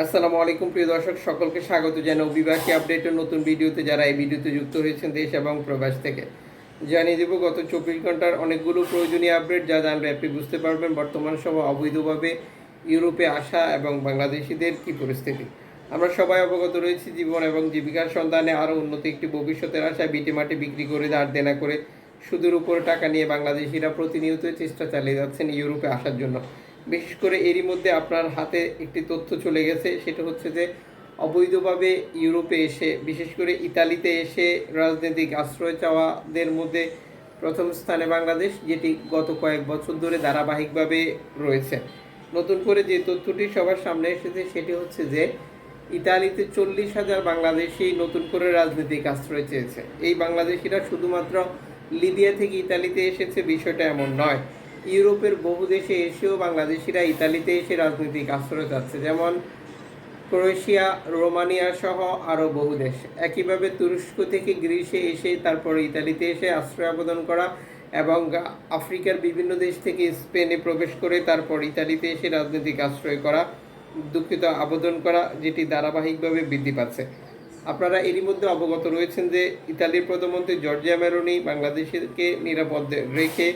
আসসালামু আলাইকুম, প্রিয় দর্শক, সকলকে স্বাগত জানাই অভিবাসী আপডেটের নতুন ভিডিওতে যারা এই ভিডিওতে যুক্ত হয়েছেন দেশ এবং প্রবাস থেকে। জানিয়ে দেব, গত চব্বিশ ঘণ্টার অনেকগুলো প্রয়োজনীয় আপডেট যা জানলে আপনি বুঝতে পারবেন বর্তমান সময় অবৈধভাবে ইউরোপে আসা এবং বাংলাদেশিদের কি পরিস্থিতি। আমরা সবাই অবগত রয়েছি জীবন এবং জীবিকার সন্ধানে আরও উন্নত একটি ভবিষ্যতের আশায় বিটি মাটি বিক্রি করে দাঁড় দেনা করে সুদের উপরে টাকা নিয়ে বাংলাদেশিরা প্রতিনিয়ত চেষ্টা চালিয়ে যাচ্ছেন ইউরোপে আসার জন্য। বিশেষ করে এরই মধ্যে আপনার হাতে একটি তথ্য চলে গেছে, সেটা হচ্ছে যে অবৈধভাবে ইউরোপে এসে, বিশেষ করে ইতালিতে এসে রাজনৈতিক আশ্রয় চাওয়াদের মধ্যে প্রথম স্থানে বাংলাদেশ, যেটি গত কয়েক বছর ধরে ধারাবাহিকভাবে রয়েছে। নতুন করে যে তথ্যটি সবার সামনে এসেছে, সেটি হচ্ছে যে ইতালিতে চল্লিশ হাজার বাংলাদেশি নতুন করে রাজনৈতিক আশ্রয় চেয়েছে। এই বাংলাদেশিরা শুধুমাত্র লিবিয়া থেকে ইতালিতে এসেছে, বিষয়টা এমন নয়। ইউরোপের বহু দেশে এসেও বাংলাদেশিরা ইতালিতে এসে রাজনৈতিক আশ্রয় চাচ্ছে। যেমন ক্রোয়েশিয়া, রোমানিয়া সহ আরও বহু দেশ। একইভাবে তুরস্ক থেকে গ্রিসে এসে তারপরে ইতালিতে এসে আশ্রয় আবেদন করা এবং আফ্রিকার বিভিন্ন দেশ থেকে স্পেনে প্রবেশ করে তারপর ইতালিতে এসে রাজনৈতিক আশ্রয় করা, দুঃখিত আবেদন করা, যেটি ধারাবাহিকভাবে বৃদ্ধি পাচ্ছে। আপনারা এরই মধ্যে অবগত রয়েছেন যে ইতালির প্রধানমন্ত্রী জর্জিয়া মেরোনি বাংলাদেশকে নিরাপদ রেখে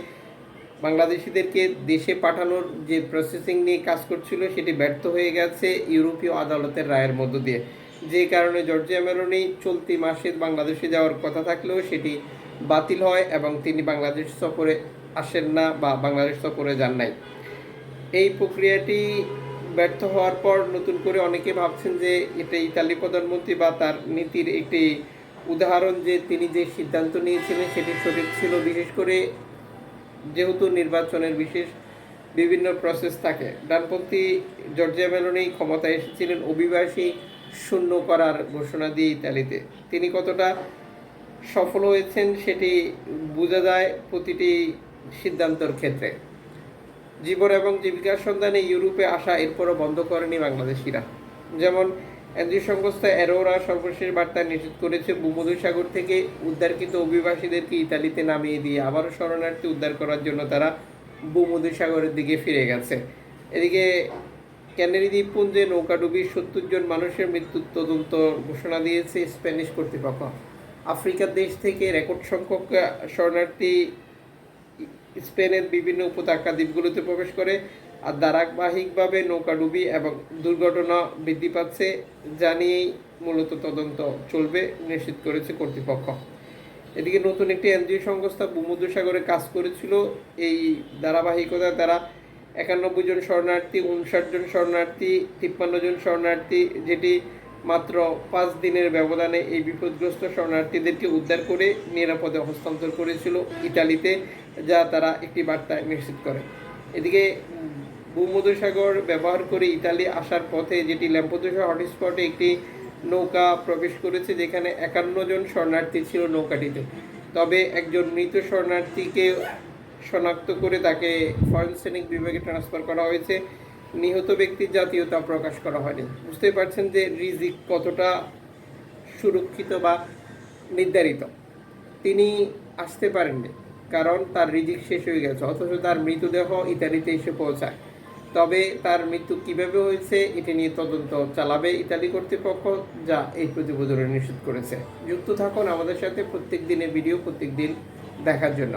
বাংলাদেশিদেরকে দেশে পাঠানোর যে প্রসেসিং নিয়ে কাজ করছিল, সেটি ব্যর্থ হয়ে গেছে ইউরোপীয় আদালতের রায়ের মধ্য দিয়ে। যে কারণে জর্জিয়া মেরোনি চলতি মাসে বাংলাদেশে যাওয়ার কথা থাকলেও সেটি বাতিল হয় এবং তিনি বাংলাদেশ সফরে আসেন না বা বাংলাদেশ সফরে যান নাই। এই প্রক্রিয়াটি ব্যর্থ হওয়ার পর নতুন করে অনেকে ভাবছেন যে এটা ইতালি প্রধানমন্ত্রী বা তার নীতির একটি উদাহরণ যে তিনি যে সিদ্ধান্ত নিয়েছিলেন সেটি সঠিক ছিল, বিশেষ করে নির্বাচনের বিশেষ বিভিন্ন প্রসেস থাকে, ডানপন্থী জর্জিয়া মেলোনি ক্ষমতায় এসেছিলেন, অভিবাসী শূন্য করার ঘোষণা দিয়ে ইতালিতে তিনি কতটা সফল হয়েছেন সেটি বোঝা যায় প্রতিটি সিদ্ধান্তর ক্ষেত্রে। জীবন এবং জীবিকার সন্ধানে ইউরোপে আসা এরপরও বন্ধ করেনি বাংলাদেশিরা। যেমন এনজিও সংস্থা অ্যারোরা সর্বশেষ বার্তা নিশ্চিত করেছে ভূমধ্যসাগর থেকে উদ্ধারকৃত অভিবাসীদেরকে ইতালিতে নামিয়ে দিয়ে আবারও শরণার্থী উদ্ধার করার জন্য তারা ভূমধ্যসাগরের দিকে ফিরে গেছে। এদিকে ক্যানারি দ্বীপপুঞ্জে নৌকাডুবির সত্তর জন মানুষের মৃত্যুর তদন্ত ঘোষণা দিয়েছে স্প্যানিশ কর্তৃপক্ষ। আফ্রিকার দেশ থেকে রেকর্ড সংখ্যক শরণার্থী স্পেনের বিভিন্ন উপত্যকা দ্বীপগুলোতে প্রবেশ করে আর ধারাবাহিকভাবে নৌকাডুবি এবং দুর্ঘটনা বৃদ্ধি পাচ্ছে যা নিয়েই মূলত তদন্ত চলবে, নিশ্চিত করেছে কর্তৃপক্ষ। এদিকে নতুন একটি এনজিও সংস্থা ভূমধ্যসাগরে কাজ করেছিল। এই ধারাবাহিকতায় তারা একানব্বই জন শরণার্থী, উনষাট জন শরণার্থী, তিপ্পান্ন জন শরণার্থী, যেটি মাত্র পাঁচ দিনের ব্যবধানে এই বিপদগ্রস্ত শরণার্থীদেরকে উদ্ধার করে নিরাপদে হস্তান্তর করেছিল ইতালিতে যা তারা একটি বার্তায় নিশ্চিত করে। এদিকে ভূমধ্যসাগর ব্যবহার করে ইতালি আসার পথে যেটি ল্যাম্পোদোসা হটস্পটে একটি নৌকা প্রবেশ করেছে, যেখানে একান্ন জন শরণার্থী ছিল নৌকাটিতে। তবে একজন মৃত শরণার্থীকে শনাক্ত করে তাকে ফরেনসেনিক বিভাগে ট্রান্সফার করা হয়েছে। নিহত ব্যক্তির জাতীয়তা প্রকাশ করা হয়নি। বুঝতেই পারছেন যে রিজিক কতটা সুরক্ষিত বা নির্ধারিত। তিনি আসতে পারেননি, কারণ তার রিজিক শেষ হয়ে গেছে, অথচ তার মৃতদেহ ইতালিতে এসে পৌঁছায়। তবে তার মৃত্যু কীভাবে হয়েছে, এটি নিয়ে তদন্ত চালাবে ইতালি কর্তৃপক্ষ, যা এই প্রতিবেদনে নিষেধ করেছে। যুক্ত থাকুন আমাদের সাথে প্রত্যেক দিনের ভিডিও, প্রত্যেক দিন দেখার জন্য।